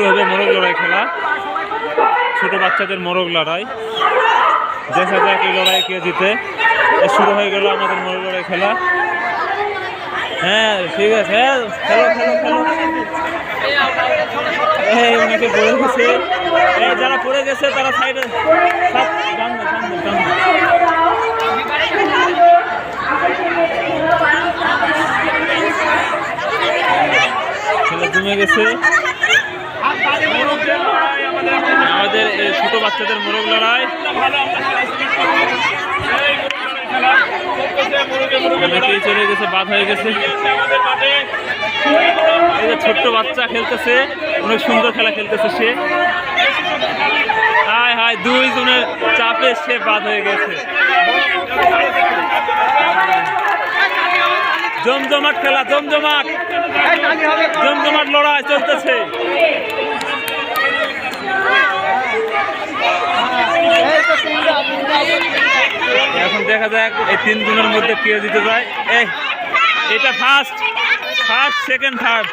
শুরু হবে মোরগ লড়াই খেলা। ছোট বাচ্চাদের মোরগ লড়াই। দেখা যাক এই লড়াই কে জিতে। শুরু হয়ে গেল আমাদের মোরগ লড়াই খেলা। হ্যাঁ ঠিক আছে হ্যাঁ খেলো এই, অনেকে গেছে। যারা পড়ে গেছে, তারা সাইডে জমে গেছে আমাদের এই ছোট বাচ্চাদের মোরগ লড়াই। চলে গেছে, বাদ হয়ে গেছে। এই যে ছোট্ট বাচ্চা খেলতেছে, অনেক সুন্দর খেলা খেলতেছে সে। হায় হায় দুই জনের চাপে সে বাদ হয়ে গেছে। জমজমাট খেলা, জমজমাট। জমজমাট লড়াই চলতেছে। দেখা যাক এই তিনজনের মধ্যে কে জিতে যায়। এই এটা ফার্স্ট ফার্স্ট সেকেন্ড থার্ড